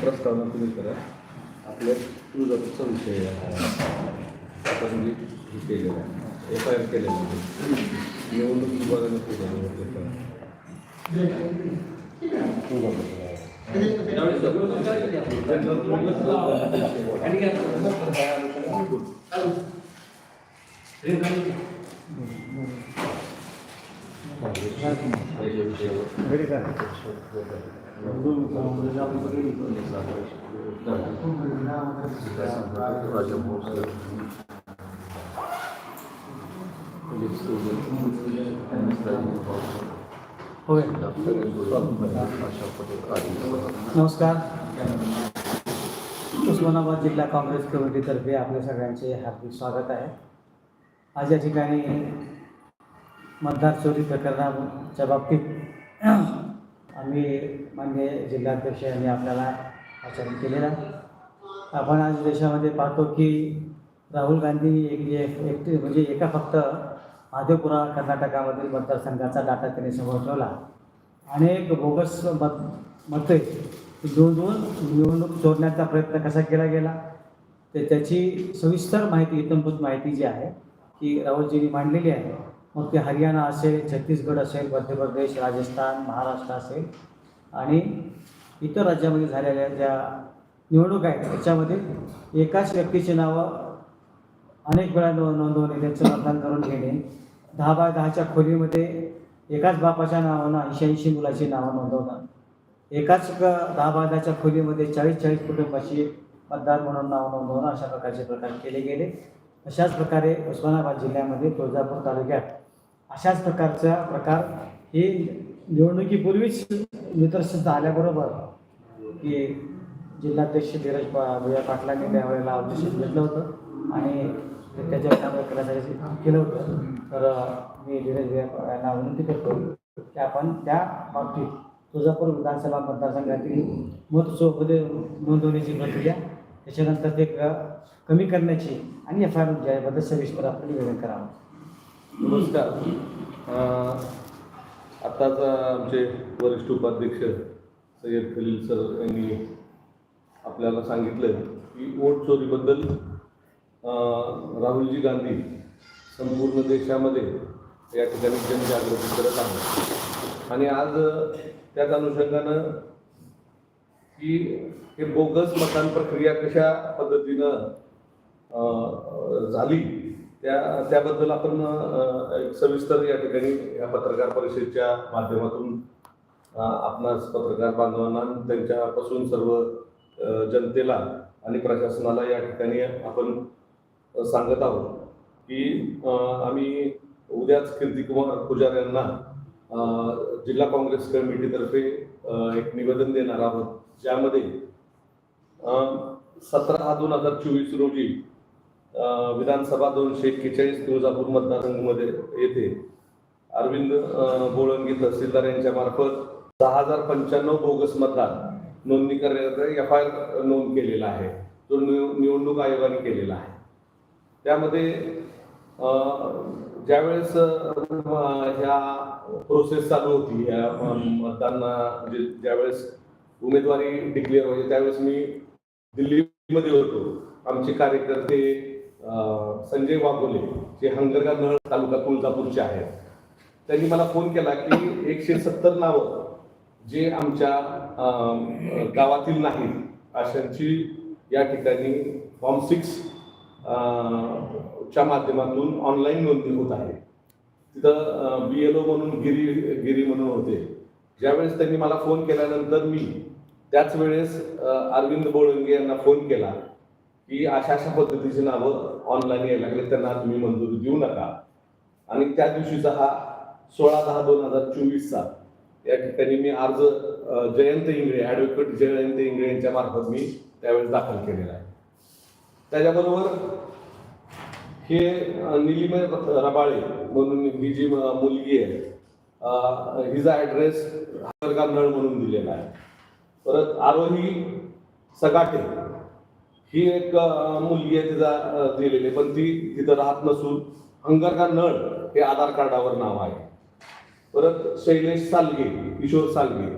प्रस्तावना तुम्ही करा आपल्या तुळजापूरचा विषय आहे आपण आहे एफ आय आर केलेला आहे निवडणूक विभागाने केलेलं तुळजापूर नमस्कार। उस्मानाबाद जिल्हा काँग्रेस कमिटीतर्फे आपल्या सगळ्यांचे हार्दिक स्वागत आहे. आज या ठिकाणी मतदार चोरी प्रकरणाच्या बाबतीत आम्ही मान्य जिल्हाध्यक्ष यांनी आपल्याला आचरण केलेलं आहे. आपण आज देशामध्ये पाहतो की राहुल गांधी एक एक- एकटे म्हणजे एका फक्त महादेवपुरा कर्नाटकामधील मतदारसंघाचा डाटा त्यांनी समोर ठेवला. अनेक बोगस मत मते दोन दोन निवडणूक चोरण्याचा प्रयत्न कसा केला गेला? ते त्याची सविस्तर माहिती इतंभूत माहिती जी आहे की राहुलजींनी मांडलेली आहे. मग ते हरियाणा असेल छत्तीसगड असेल मध्य प्रदेश राजस्थान महाराष्ट्र असेल आणि इतर राज्यामध्ये झालेल्या ज्या निवडणूक आहेत त्याच्यामध्ये एकाच व्यक्तीची नावं अनेक वेळा नो नोंदवणे त्यांचं मतदान करून घेणे. दहा बाय दहाच्या खोलीमध्ये एकाच बापाच्या नावानं ऐंशी ऐंशी मुलाची नावं नोंदवणं एकाच क- दहा बाय दहाच्या खोलीमध्ये चाळीस चाळीस कुटुंबाची मतदार म्हणून नाव नोंदवणं अशा प्रकारचे प्रकार केले गेले. अशाच प्रकारे उस्मानाबाद जिल्ह्यामध्ये तुळजापूर तालुक्यात अशाच प्रकारचा प्रकार हे निवडणुकीपूर्वीच निदर्शनास आल्याबरोबर की जिल्हाध्यक्ष धीरज पा भैया पाटलांनी त्यावेळेला ऑब्जेक्शन घेतलं होतं आणि त्याच्यावर कारवाई करण्यासाठी केलं होतं. तर मी धीरज भैया यांना विनंती करतो की आपण त्या बाबतीत तुळजापूर विधानसभा मतदारसंघातील मत चोमध्ये नोंदवण्याची प्रक्रिया त्याच्यानंतर ते कमी करण्याची आणि एफ आय आर याबद्दल सविस्तर आपण निवेदन करावं. नमस्कार. अं, आत्ताच आमचे वरिष्ठ उपाध्यक्ष सय्यद खलील सर यांनी आपल्याला सांगितलं की वोट चोरीबद्दल राहुलजी गांधी संपूर्ण देशामध्ये या ठिकाणी जनजागृती करत आहेत. आणि आज त्याच अनुषंगानं की हे बोगस मतदान प्रक्रिया कशा पद्धतीनं झाली त्या त्याबद्दल आपण एक सविस्तर या ठिकाणी या पत्रकार परिषदेच्या माध्यमातून आपणास पत्रकार बांधवांना त्यांच्यापासून सर्व जनतेला आणि प्रशासनाला या ठिकाणी आपण सांगत आहोत की आम्ही उद्याच कीर्तिकुमार पुजार यांना जिल्हा काँग्रेस कमिटीतर्फे एक निवेदन देणार आहोत. ज्यामध्ये सतरा हा दोन हजार चोवीस रोजी विधानसभा दोनशे एक्केचाळीस तुळजापूर मतदारसंघामध्ये येथे अरविंद बोळंगी तहसीलदार यांच्या मार्फत दहा हजार पंच्याण्णव बोगस मतदार नोंदणी करण्याचा एफ आय आर नोंद केलेला आहे. जो निव- निवडणूक आयोगाने केलेला आहे. त्यामध्ये ज्यावेळेस ह्या प्रोसेस चालू होती ह्या अं, मतदान जे ज्यावेळेस उमेदवारी डिक्लेअर व्हायची. त्यावेळेस मी दिल्लीमध्ये होतो. आमचे कार्यकर्ते संजय वाघोले जे हंगरगा नळ तालुका तुळजापूरचे आहेत. त्यांनी मला फोन केला की एकशे सत्तर नावं जे आमच्या गावातील नाहीत अशांची या ठिकाणी फॉर्म सिक्स च्या माध्यमातून ऑनलाईन नोंदणी होत आहे. तिथं बी एल ओ म्हणून गिरी गिरी म्हणून होते. ज्यावेळेस त्यांनी मला फोन केल्यानंतर मी त्याच वेळेस अरविंद बोळंगे यांना फोन केला की अशा अशा पद्धतीची नावं ऑनलाईन यायला लागले त्यांना तुम्ही मंजुरी देऊ नका. आणि त्या दिवशीचा हा सोळा दहा दोन हजार चोवीसचा या ठिकाणी मी अर्ज जयंत इंगळे ॲडव्होकेट जयंत इंगळे यांच्या मार्फत मी त्यावेळेस दाखल केलेला आहे. त्याच्याबरोबर हे अ, निलिमे रबाळे म्हणून ही जी मुलगी आहे. हिचा ॲड्रेस हरगांधळ नळ म्हणून दिलेला आहे. परत आरोही सगाटे. ही एक मुलगी आहे तिचा दिलेली आहे, पण ती तिथं राहत नसून अंगरका नळ हे आधार कार्डावर नाव आहे. परत शैलेश सालगे किशोर सालगे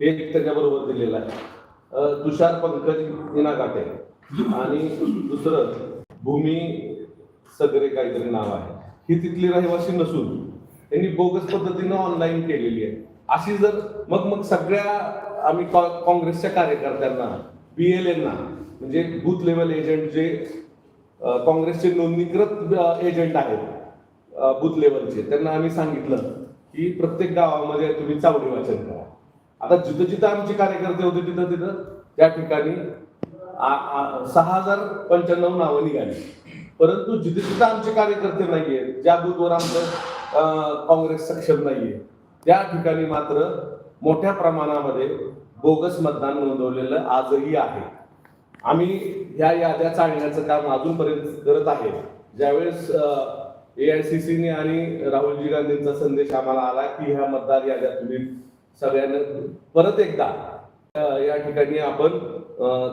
हे एक त्याच्याबरोबर दिलेलं आहे. तुषार पंकज इनागाटे. आणि दुसरं भूमी सगरे काहीतरी नाव आहे. ही तिथली रहिवासी नसून त्यांनी बोगस पद्धतीनं ऑनलाईन केलेली आहे. अशी जर मग मग सगळ्या आम्ही कॉ- काँग्रेसच्या कार्यकर्त्यांना बी एल एना म्हणजे बूथ लेवल एजंट जे काँग्रेसचे नोंदणीकृत एजंट आहेत बूथ लेवलचे त्यांना आम्ही सांगितलं की प्रत्येक गावामध्ये तुम्ही चावडी वाचन करा. आता जिथं जिथं आमचे कार्यकर्ते होते तिथं तिथं त्या ठिकाणी सहा हजार पंच्याण्णव नावं निघाली. परंतु जिथे जिथं आमचे कार्यकर्ते नाहीये ज्या बूथवर आमचं काँग्रेस सक्षम नाहीये त्या ठिकाणी मात्र मोठ्या प्रमाणामध्ये बोगस मतदान नोंदवलेलं आजही आहे. आम्ही ह्या याद्या चालण्याचं काम अजूनपर्यंत करत आहे. ज्यावेळेस ए आय सी सीने आणि राहुलजी गांधींचा संदेश आम्हाला आला की ह्या मतदार याद्या तुम्ही सगळ्यांना परत एकदा या ठिकाणी आपण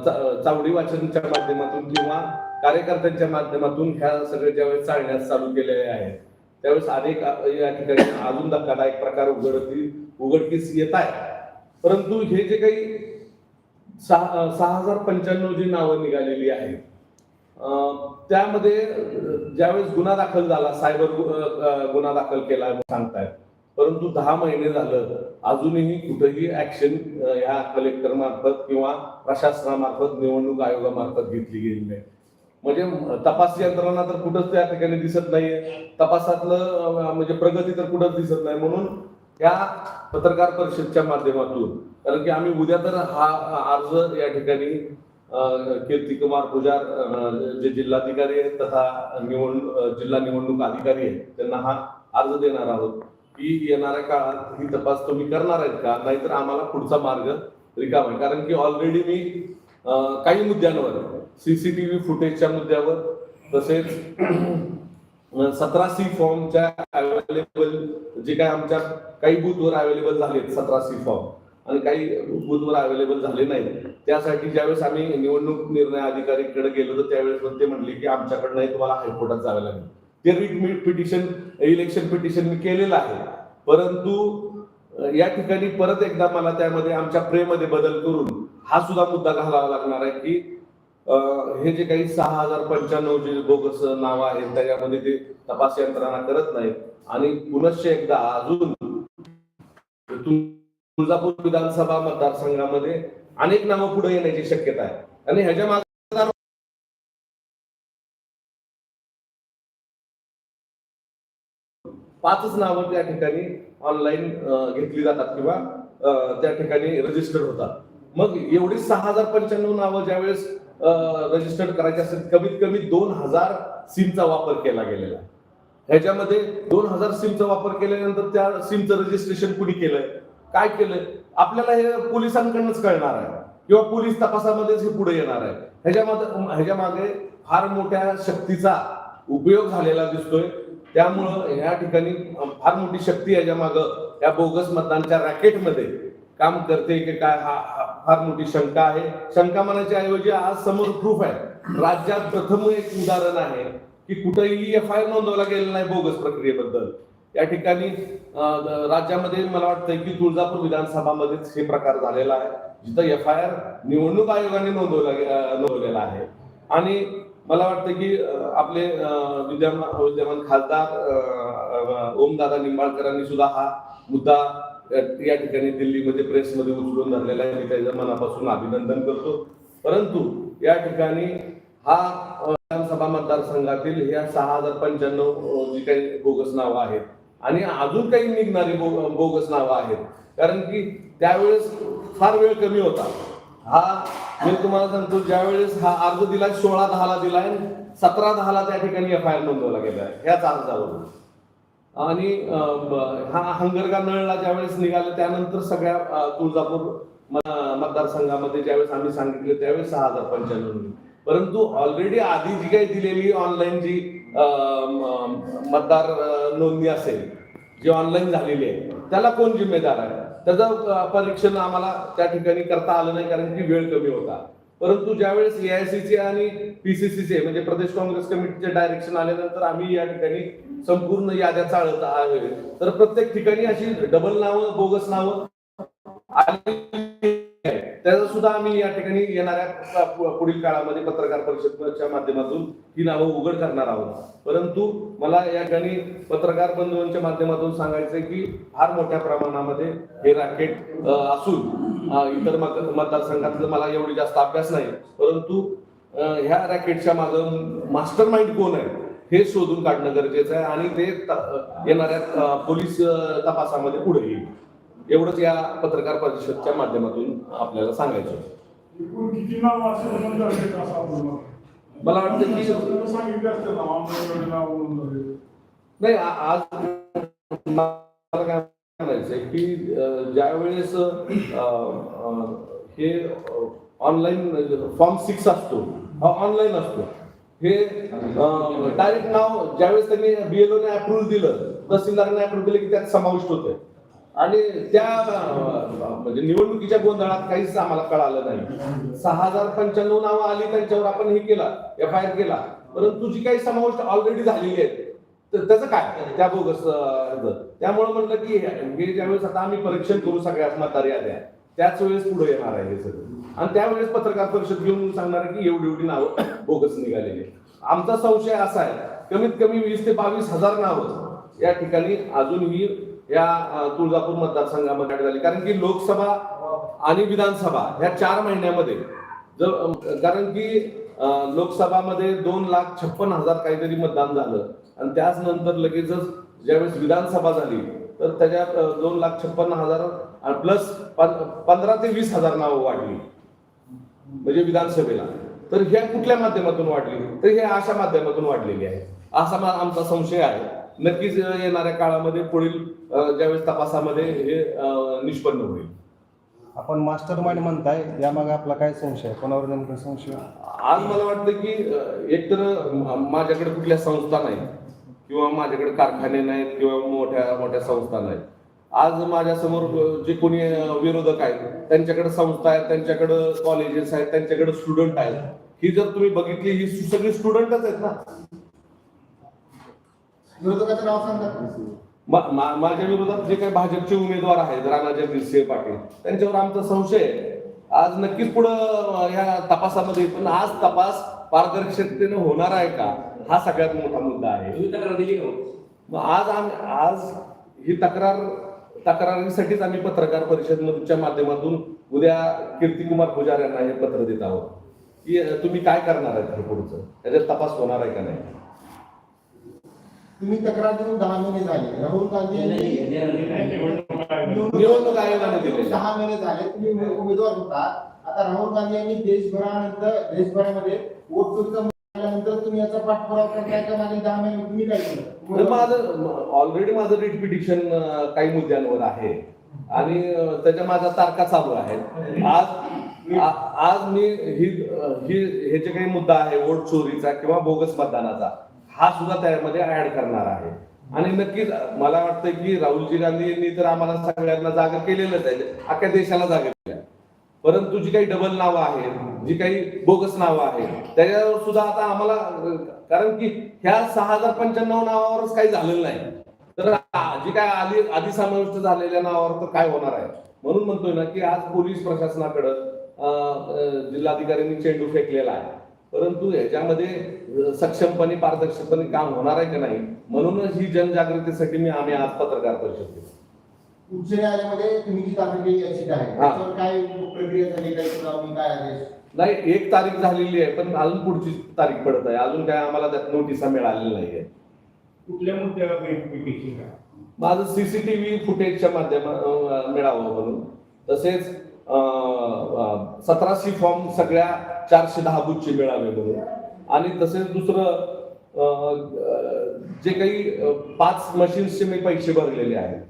चा- चावडी वाचनच्या माध्यमातून किंवा कार्यकर्त्यांच्या माध्यमातून ह्या सगळ्या ज्यावेळेस चालण्यास चालू केलेले आहेत. त्यावेळेस अनेक या ठिकाणी अजून धक्कादायक प्रकार उघडतील उघडकीस येत आहे परंतु हे जे काही सहा सहा हजार पंच्याण्णव जी नावं निघालेली आहेत त्यामध्ये ज्यावेळेस गुन्हा दाखल झाला सायबर गुन्हा दाखल केला सांगतायत. परंतु दहा महिने झालं अजूनही कुठेही ऍक्शन ह्या कलेक्टर मार्फत किंवा प्रशासनामार्फत निवडणूक आयोगामार्फत घेतली गेली नाही. म्हणजे तपास यंत्रणा तर कुठंच त्या ठिकाणी दिसत नाहीये. तपासातलं म्हणजे प्रगती तर कुठंच दिसत नाही. म्हणून या पत्रकार परिषदच्या माध्यमातून कारण की आम्ही उद्या तर हा अर्ज या ठिकाणी कीर्ती कुमार पुजार जे जिल्हाधिकारी आहेत तथा निवडणूक जिल्हा निवडणूक अधिकारी आहेत त्यांना हा अर्ज देणार आहोत. की येणाऱ्या काळात ही तपास तुम्ही करणार आहेत का? नाहीतर आम्हाला पुढचा मार्ग रिकाम आहे. कारण की ऑलरेडी मी काही मुद्द्यांवर सीसीटीव्ही फुटेजच्या मुद्द्यावर तसेच सतरा सी फॉर्मच्या अवेलेबल जे काय आमच्या काही बूथवर अवेलेबल झालेत सतरा सी फॉर्म आणि काही बूथवर अवेलेबल झाले नाही त्यासाठी ज्यावेळेस आम्ही निवडणूक निर्णय अधिकारीकडे गेलो तर त्यावेळेस ते म्हणले की आमच्याकडे नाही तुम्हाला हायकोर्टात जावे लागेल. ते रिट पिटिशन इलेक्शन पिटिशन मी केलेलं आहे. परंतु या ठिकाणी परत एकदा मला त्यामध्ये आमच्या प्रेमध्ये बदल करून हा सुद्धा मुद्दा घालावा लागणार आहे की हे जे काही सहा हजार पंच्याण्णव जे बोगस नावं आहेत त्याच्यामध्ये ते तपास यंत्रणा करत नाहीत. आणि पुनश्च एकदा अजून तुळजापूर विधानसभा मतदारसंघामध्ये अनेक नावं पुढे येण्याची शक्यता आहे. आणि ह्याच्या मागे पाचच नावं त्या ठिकाणी ऑनलाईन घेतली जातात किंवा त्या ठिकाणी रजिस्टर होतात. मग एवढी सहा हजार पंच्याण्णव नावं ज्यावेळेस रजिस्टर्ड करायची असेल कमीत कमी दोन हजार सिमचा वापर केला गेलेला. आहे ह्याच्यामध्ये दोन हजार सिमचा वापर केल्यानंतर त्या सिमचं रजिस्ट्रेशन कुणी केलंय? काय केलंय? आपल्याला हे पोलिसांकडनंच कळणार आहे. किंवा पोलीस तपासामध्येच हे पुढे येणार आहे. ह्याच्यामध्ये ह्याच्या मागे फार मोठ्या शक्तीचा उपयोग झालेला दिसतोय. त्यामुळं ह्या ठिकाणी फार मोठी शक्ती याच्या मागं या बोगस मतदानच्या रॅकेटमध्ये काम करते की काय हा फार मोठी शंका आहे. शंका म्हणायच्या ऐवजी आज समोर प्रूफ आहे. राज्यात प्रथम एक उदाहरण आहे की कुठेही एफ आय आर नोंदवला गेलेला नाही बोगस प्रक्रियेबद्दल. या ठिकाणी राज्यामध्ये मला वाटतं की तुळजापूर विधानसभामध्येच हे प्रकार झालेला आहे. जिथं एफ आय आर निवडणूक आयोगाने नोंदवला नोंदवलेला आहे. आणि मला वाटतं की आपले विद्यमान विद्यमान खासदार ओमदादा निंबाळकरांनी सुद्धा हा मुद्दा या ठिकाणी दिल्लीमध्ये प्रेसमध्ये उचलून धरलेला आहे मी त्याच्या मनापासून अभिनंदन करतो. परंतु या ठिकाणी हा विधानसभा मतदारसंघातील ह्या सहा हजार पंच्याण्णव जी काही बोगस नावं आहेत आणि अजून काही निघणारी बो- बोगस नावं आहेत. कारण की त्यावेळेस फार वेळ कमी होता. हा मी तुम्हाला सांगतो ज्यावेळेस हा अर्ज दिलाय सोळा दहाला दिलाय सतरा दहाला त्या ठिकाणी एफ आय आर नोंदवला गेलाय. ह्याच अर्जावरून. आणि हा हंगरगा नळला ज्यावेळेस निघालं त्यानंतर सगळ्या तुळजापूर मतदारसंघामध्ये ज्यावेळेस आम्ही सांगितले त्यावेळेस सहा हजार पंच्याण्णव परंतु ऑलरेडी आधी जी काही दिलेली ऑनलाईन जी मतदार नोंदणी असेल जी ऑनलाईन झालेली आहे त्याला कोण जिम्मेदार आहे? त्याचं परीक्षण आम्हाला त्या ठिकाणी करता आलं नाही कारण की वेळ कमी होता. परंतु ज्यावेळेस एआयसीसी आणि पीसीसीचे म्हणजे प्रदेश काँग्रेस कमिटीचे डायरेक्शन आल्यानंतर आम्ही या ठिकाणी संपूर्ण याद्या चालत आहे तर प्रत्येक ठिकाणी अशी डबल नावं बोगस नावं आणि त्याचा सुद्धा आम्ही या ठिकाणी येणाऱ्या पुढील काळामध्ये पत्रकार परिषदच्या माध्यमातून ही नावं उघड करणार आहोत. परंतु मला या ठिकाणी पत्रकार बंधूंच्या माध्यमातून सांगायचंय की फार मोठ्या प्रमाणामध्ये हे रॅकेट असून इतर मतदारसंघातलं मला एवढी जास्त अभ्यास नाही. परंतु ह्या रॅकेटच्या मागं मास्टर माइंड कोण आहे हे शोधून काढणं गरजेचं आहे आणि ते येणाऱ्या पोलीस तपासामध्ये पुढे येईल. एवढंच या पत्रकार परिषदच्या माध्यमातून आपल्याला सांगायचं मला वाटतं की ना नाही आज म्हणायचंय की अं, अं, हे ऑनलाईन फॉर्म सिक्स असतो हा ऑनलाईन असतो. हे डायरेक्ट नाव ज्यावेळेस त्यांनी बीएलओने अप्रुव्ह दिलं तहसीलदाराने अप्रुव्ह दिलं की त्यात समाविष्ट होतं आणि त्या म्हणजे निवडणुकीच्या गोंधळात काहीच आम्हाला कळालं नाही. सहा हजार पंच्याण्णव नावं आली त्यांच्यावर आपण हे केला एफ आय आर केला. परंतु जी काही समाविष्ट ऑलरेडी झालेली आहे तर त्याचं काय? त्या बोगस त्यामुळे म्हणलं की हे ज्यावेळेस आता आम्ही परीक्षण करू सगळ्या मतदार याद्या त्याच वेळेस पुढे येणार आहे हे सगळं. आणि त्यावेळेस पत्रकार परिषद घेऊन सांगणार की एवढी एवढी नावं बोगस निघालेली आमचा संशय असा आहे कमीत कमी वीस ते बावीस हजार नावं या ठिकाणी अजूनही या तुळजापूर मतदारसंघामध्ये झाली. कारण की लोकसभा आणि विधानसभा ह्या चार महिन्यामध्ये जर कारण की लोकसभामध्ये दोन लाख छप्पन हजार काहीतरी मतदान झालं. आणि त्याच नंतर लगेचच ज्यावेळेस विधानसभा झाली तर त्याच्यात दोन लाख छप्पन्न हजार प्लस पंधरा ते वीस हजार नावं वाढली. म्हणजे विधानसभेला. तर ह्या कुठल्या माध्यमातून वाढली? तर हे अशा माध्यमातून वाढलेली आहे. असा आमचा संशय आहे. नक्कीच येणाऱ्या काळामध्ये पुढील ज्यावेळेस तपासामध्ये हे निष्पन्न होईल. आपण मास्टर माइंड म्हणताय यामागे आपला काय संशय? कोणावर नेमकं संशय आज मला वाटतं की एकतर माझ्याकडे कुठल्या संस्था नाहीत किंवा माझ्याकडे कारखाने नाहीत किंवा मोठ्या मोठ्या संस्था नाहीत. आज माझ्यासमोर जे कोणी विरोधक आहेत त्यांच्याकडे संस्था आहेत त्यांच्याकडे कॉलेजेस आहेत त्यांच्याकडे स्टुडंट आहेत. ही जर तुम्ही बघितली ही सगळी स्टुडंटच आहेत ना. विरोधकाचं नाव सांगा. मा- मा- माझ्या विरोधात जे काही भाजपचे उमेदवार आहेत राणाजय दिलसे पाटील त्यांच्यावर आमचा संशय आहे. आज नक्कीच पुढं अं, ह्या तपासामध्ये पण आज तपास पारदर्शकतेने होणार आहे का? हा सगळ्यात मोठा मुद्दा आहे. मग? आज आम्ही आज ही तक्रार तक्रारीसाठीच आम्ही पत्रकार परिषदच्या माध्यमातून उद्या कीर्तिकुमार पुजार यांना हे पत्र देत आहोत. की अं, तुम्ही काय करणार आहेत हे पुढचं? त्याच्यात तपास होणार आहे का नाही? तुम्ही तक्रार देऊन दहा महिने झाले. राहुल गांधी यांनी निवडणूक आयोगाने दिलेलं दहा महिने झाले. तुम्ही उमे- उमेदवार होता. आता राहुल गांधी यांनी देशभरानंतर देशभरामध्ये वोट मुद्दा आल्यानंतर तुम्ही याचा पाठपुरावा करताय का? मागे दहा महिने तुम्ही काय केलं? माझं ऑलरेडी माझं रिट पिटिशन काही मुद्द्यांवर आहे. आणि त्याच्या माझ्या तारखा चालू आहेत. आज आ- आज मी ही ही हे जे काही मुद्दा आहे वोट चोरीचा किंवा बोगस मतदानाचा हा सुद्धा त्यामध्ये ऍड करणार आहे. आणि नक्कीच मला वाटतं की राहुलजी गांधींनी तर आम्हाला सगळ्यांना जागा केलेलंच आहे. अख्ख्या देशाला जागा केल्या परंतु जी काही डबल नावं आहेत जी काही बोगस नावं आहेत त्याच्यावर सुद्धा आता आम्हाला कारण की ह्या सहा हजार पंच्याण्णव नावावरच काही झालेलं नाही. तर जी काय आधी आधी समाविष्ट झालेल्या नावावर तर काय होणार आहे? म्हणून म्हणतोय ना की आज पोलीस प्रशासनाकडं जिल्हाधिकाऱ्यांनी चेंडू फेकलेला आहे. परंतु ह्याच्यामध्ये अं, सक्षमपणे पारदर्शकपणे काम होणार आहे का नाही? म्हणूनच ही जनजागृतीसाठी मी आम्ही आज पत्रकार परिषद घेतो उच्च न्यायालयामध्ये तुम्ही जी दाखल केली हा. त्याच्यावर काय प्रक्रिया झाली? काय सुनावणी काय आदेश? नाही एक तारीख झालेली आहे पण अजून पुढची तारीख पडत आहे. अजून काय आम्हाला त्यात नोटिसा मिळालेल्या नाही आहे कुठल्या मुद्द्यावर काय माझं सीसीटीव्ही फुटेजच्या माध्यमात मिळावं म्हणून. तसेच सतराशे फॉर्म सगळ्या चारशे दहा बुथचे मिळावे म्हणून. आणि तसेच दुसरं जे काही पाच मशीन्सचे मी पैसे भरलेले आहेत.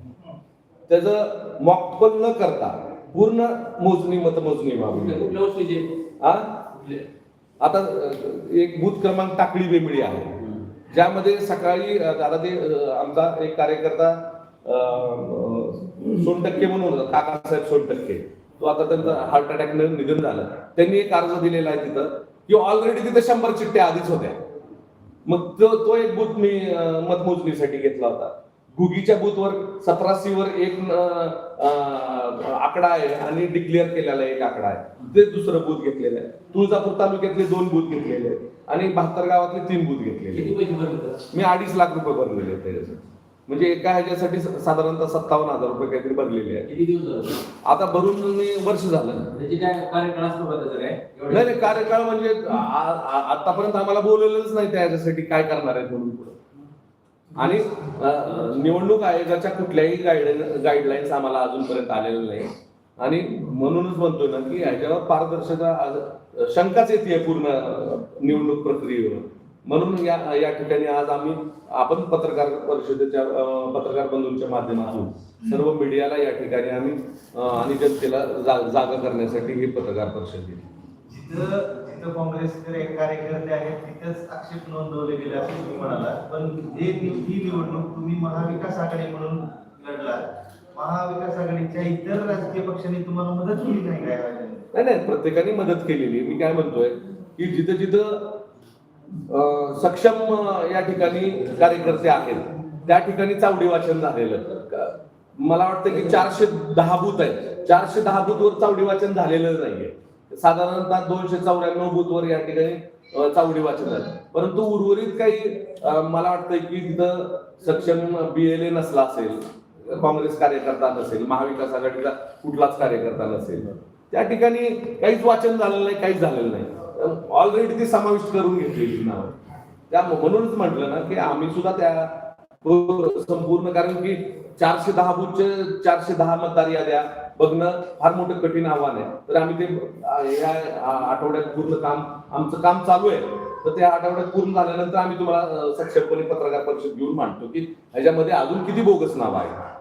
त्याचं मॉकपल न करता पूर्ण मोजणी मतमोजणी व्हावी? आता एक बूथ क्रमांक टाकळी वेगळी आहे. ज्यामध्ये सकाळी आता ते आमचा एक कार्यकर्ता अं, सोनटक्के म्हणून काकासाहेब सोनटक्के. तो आता त्यांचा हार्ट अटॅकनं निधन झालं. त्यांनी एक अर्ज दिलेला आहे तिथं की ऑलरेडी तिथं शंभर चिठ्ठ्या आधीच होत्या. मग तो तो एक बूथ मी मतमोजणीसाठी घेतला होता. गुगीच्या बूथवर सतरा सी वर एक आकडा आहे आणि डिक्लेअर केलेला एक आकडा आहे. ते दुसरं बूथ घेतलेलं आहे. तुळजापूर तालुक्यातले दोन बूथ घेतलेले आहेत आणि बहात्तर गावातले तीन बूथ घेतलेले? मी अडीच लाख रुपये भरलेले त्याच्यासाठी. म्हणजे एका ह्याच्यासाठी साधारणतः सत्तावन्न हजार रुपये काहीतरी भरलेले आहेत. किती दिवस झाले? आता भरून मी वर्ष झालं. त्याची काय कार्यकाळ असतो का त्याचं काय एवढं? नाही नाही कार्यकाळ म्हणजे आ- आ- आतापर्यंत आम्हाला बोलवलेलंच नाही त्याच्यासाठी काय करणार आहेत म्हणून पुढं. आणि अ, निवडणूक आयोगाच्या कुठल्याही गाईड गाईडलाईन्स आम्हाला अजूनपर्यंत आलेल्या नाही. आणि म्हणूनच म्हणतो ना की ह्याच्यावर पारदर्शकता आज- शंकाच येते पूर्ण अ, निवडणूक प्रक्रियेवर. म्हणून या या ठिकाणी आज आम्ही आपण पत्रकार परिषदेच्या पत्रकार बंधूंच्या माध्यमातून सर्व मीडियाला या ठिकाणी आम्ही आणि जनतेला जागा करण्यासाठी ही पत्रकार परिषद जिथं काँग्रेसकडे कार्यकर्ते आहेत तिथंच आक्षेप नोंदवले गेले असं तुम्ही म्हणाला. पण जे नि- ही निवडणूक तुम्ही महाविकास आघाडी म्हणून लढला महाविकास आघाडीच्या इतर राजकीय पक्षांनी तुम्हाला मदत केली नाही काय नाही नाही प्रत्येकाने मदत केलेली. मी काय म्हणतोय की जिथं जिथं सक्षम या ठिकाणी कार्यकर्ते आहेत. त्या ठिकाणी चावडी वाचन झालेलं. मला वाटतं की चारशे दहा बूथ आहेत. चारशे दहा बूथवर चावडी वाचन झालेलं नाहीये. साधारणतः दोनशे चौऱ्याण्णव बूथवर या ठिकाणी चावडी वाचन झालं. परंतु उर्वरित काही मला वाटतं की तिथं सक्षम बी एल ए नसला असेल काँग्रेस कार्यकर्ता नसेल महाविकास आघाडीचा कुठलाच कार्यकर्ता नसेल त्या ठिकाणी काहीच वाचन झालेलं नाही काहीच झालेलं नाही. ऑलरेडी ती समाविष्ट करून घेतलेली नाव. त्या म्हणूनच म्हटलं ना की आम्ही सुद्धा त्या संपूर्ण कारण की चारशे दहा बुथचे चारशे दहा मतदार याद्या बघणं फार मोठं कठीण आव्हान आहे. तर आम्ही ते या आठवड्यात पूर्ण काम आमचं काम चालू आहे. तर त्या आठवड्यात पूर्ण झाल्यानंतर आम्ही तुम्हाला सक्षमपणे पत्रकार परिषद घेऊन मांडतो की ह्याच्यामध्ये अजून किती बोगस नाव आहे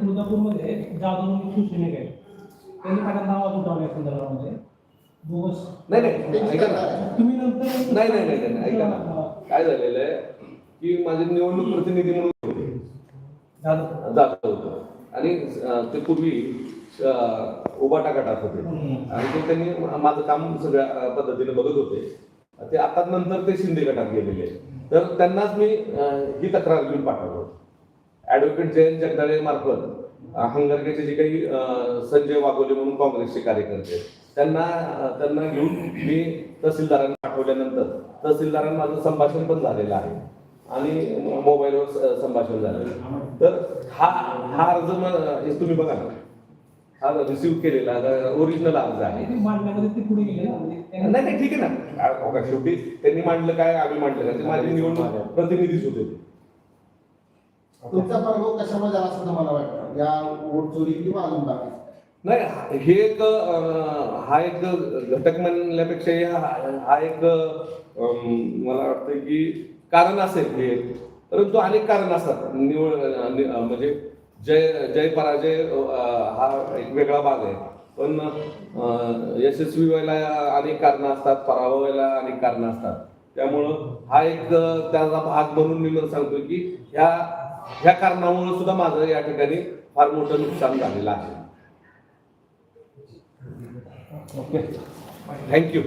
तुळजापूरमध्ये जाधव शिवसैनिक आहे त्यांनी माझ्या नाव उठवल्या संदर्भामध्ये. नाही नाही ऐका ना. नाही नाही नाही नाही ऐका ना. काय झालेलं आहे की माझे निवडणूक प्रतिनिधी म्हणून होते. जात होतं. आणि ते पूर्वी उबाटा गटात होते. आणि ते त्यांनी माझं काम सगळ्या पद्धतीने बघत होते. ते आता नंतर ते शिंदे गटात गेलेले तर त्यांनाच मी ही तक्रार घेऊन पाठवलो ऍडव्होकेट जयंत जगदाळे मार्फत अं, हंगरगेचे जे काही संजय वाघोले म्हणून काँग्रेसचे कार्यकर्ते त्यांना त्यांना घेऊन मी तहसीलदारांना पाठवल्यानंतर तहसीलदारांना माझं संभाषण पण झालेलं आहे. आणि मोबाईलवर संभाषण झालेलं आहे. तर हा हा अर्ज हे तुम्ही बघा ना. हा रिसिव्ह केलेला ओरिजिनल अर्ज आहे. म्हणजे नाही नाही ठीक आहे ना. शेवटी त्यांनी मांडलं काय आम्ही मांडलं काय. माझे निवडणूक प्रतिनिधीच होते. तुमचा पराभव कशामुळे झाला असं तुम्हाला वाटतं? या वोट चोरी किंवा अजून बाकी? नाही हे एक हा एक घटक म्हणण्यापेक्षा हा एक मला वाटतं की कारण असेल हे. परंतु अनेक कारण असतात. निवड म्हणजे जय जय पराजय हा एक वेगळा भाग आहे. पण यशस्वी व्हायला अनेक कारणं असतात पराभव व्हायला अनेक कारणं असतात. त्यामुळं हा एक त्याचा भाग म्हणून मी मला सांगतो की ह्या ह्या कारणामुळे सुद्धा माझं या ठिकाणी फार मोठं नुकसान झालेलं आहे. Okay thank you